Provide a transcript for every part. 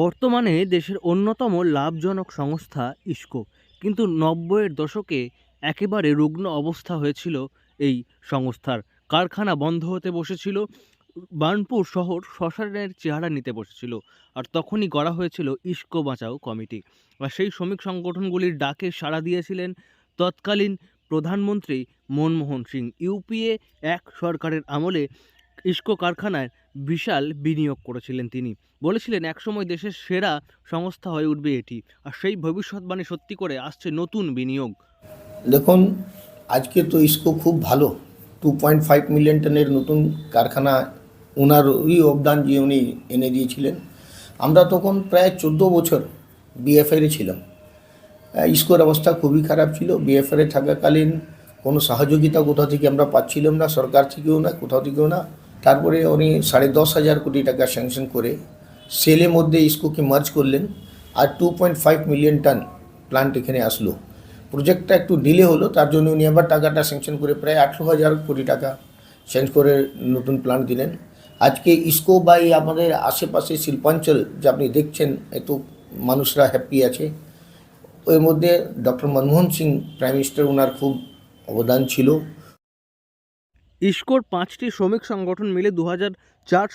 বর্তমানে দেশের অন্যতম লাভজনক সংস্থা ইস্কো। কিন্তু নব্বইয়ের দশকে একেবারে রুগ্ন অবস্থা হয়েছিল এই সংস্থার। কারখানা বন্ধ হতে বসেছিল, বার্নপুর শহর শ্মশানের চেহারা নিতে বসেছিল, আর তখনই গড়া হয়েছিল ইস্কো বাঁচাও কমিটি। আর সেই শ্রমিক সংগঠনগুলির ডাকে সাড়া দিয়েছিলেন তৎকালীন প্রধানমন্ত্রী মনমোহন সিং। ইউপিএ এক সরকারের আমলে ইস্কো কারখানায় বিশাল বিনিয়োগ করেছিলেন তিনি। বলেছিলেন, একসময় দেশের সেরা সংস্থা হয়ে উঠবে এটি, আর সেই ভবিষ্যৎবাণী সত্যি করে আসছে নতুন বিনিয়োগ। দেখুন, আজকে তো ইস্কো খুব ভালো। টু পয়েন্ট ফাইভ মিলিয়ন টনের নতুন কারখানা ওনারই অবদান যে উনি এনে দিয়েছিলেন। আমরা তখন প্রায় চোদ্দ বছর বিএফআইরে ছিলাম। ইস্কোর অবস্থা খুবই খারাপ ছিল। বিএফআইরে থাকাকালীন কোনো সহযোগিতা কোথাও থেকে আমরা পাচ্ছিলাম না, সরকার থেকেও না, কোথাও থেকেও না। তারপরে উনি সাড়ে দশ হাজার কোটি টাকা স্যাংশন করে সেলের মধ্যে ইস্কোকে মার্জ করলেন আর two point five million tonne plant এখানে আসলো। প্রজেক্টটা একটু ডিলে হলো, তার জন্য উনি আবার টাকাটা স্যাংশন করে প্রায় আঠেরো হাজার কোটি টাকা চেঞ্জ করে নতুন প্ল্যান্ট দিলেন। আজকে ইস্কো বা এই আমাদের আশেপাশে শিল্পাঞ্চল, যে আপনি দেখছেন, এত মানুষরা হ্যাপি আছে। ওর মধ্যে doctor Manmohan Singh prime minister ওনার খুব অবদান ছিল। ইস্কোর পাঁচটি শ্রমিক সংগঠন মিলে দু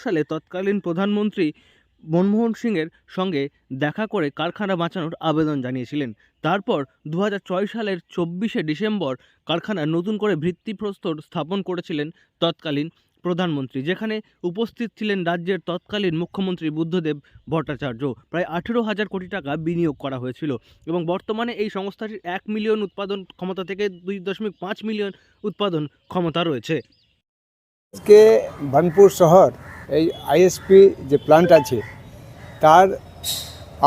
সালে তৎকালীন প্রধানমন্ত্রী মনমোহন সিংয়ের সঙ্গে দেখা করে কারখানা বাঁচানোর আবেদন জানিয়েছিলেন। তারপর দু সালের চব্বিশে ডিসেম্বর কারখানার নতুন করে ভিত্তিপ্রস্তর স্থাপন করেছিলেন তৎকালীন প্রধানমন্ত্রী, যেখানে উপস্থিত ছিলেন রাজ্যের তৎকালীন মুখ্যমন্ত্রী বুদ্ধদেব ভট্টাচার্য। প্রায় আঠেরো হাজার কোটি টাকা বিনিয়োগ করা হয়েছিল এবং বর্তমানে এই সংস্থাটির এক মিলিয়ন উৎপাদন ক্ষমতা থেকে দুই দশমিক পাঁচ মিলিয়ন উৎপাদন ক্ষমতা রয়েছে। আজকে বার্নপুর শহর এই আইএসপি যে প্ল্যান্ট আছে, তার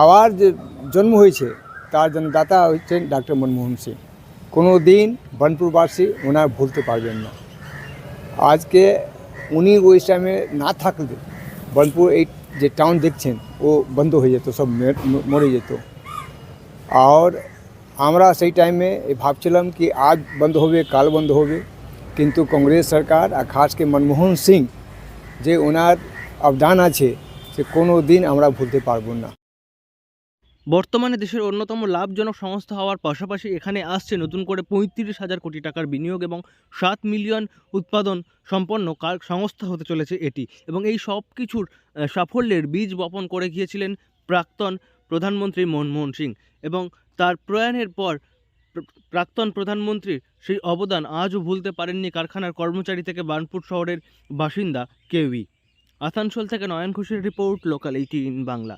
আবার যে জন্ম হয়েছে, তার জন্মদাতা হচ্ছেন ডাক্তার মনমোহন সিং। কোনো দিন বার্নপুরবাসী ওনার ভুলতে পারবেন না। আজকে উনি ওই টাইমে না থাকলে বার্নপুর এই যে টাউন দেখছেন, ও বন্ধ হয়ে যেত, সব মরে যেত। আর আমরা সেই টাইমে ভাবছিলাম কি আজ বন্ধ হবে, কাল বন্ধ হবে। কিন্তু কংগ্রেস সরকার আর খাস করে মনমোহন সিং যে ওনার অবদান আছে, সে কোনো দিন আমরা ভুলতে পারব না। বর্তমানে দেশের অন্যতম লাভজনক সংস্থা হওয়ার পাশাপাশি এখানে আসছে নতুন করে পঁয়ত্রিশ হাজার কোটি টাকার বিনিয়োগ এবং সাত মিলিয়ন উৎপাদন সম্পন্ন কার সংস্থা হতে চলেছে এটি এবং এই সব কিছুর সাফল্যের বীজ বপন করে গিয়েছিলেন প্রাক্তন প্রধানমন্ত্রী মনমোহন সিং এবং তার প্রয়াণের পর প্র- প্রাক্তন প্রধানমন্ত্রীর সেই অবদান আজও ভুলতে পারেননি কারখানার কর্মচারী থেকে বার্নপুর শহরের বাসিন্দা কেউই। আসানসোল থেকে নয়ন ঘোষের রিপোর্ট, লোকাল এইটিন বাংলা।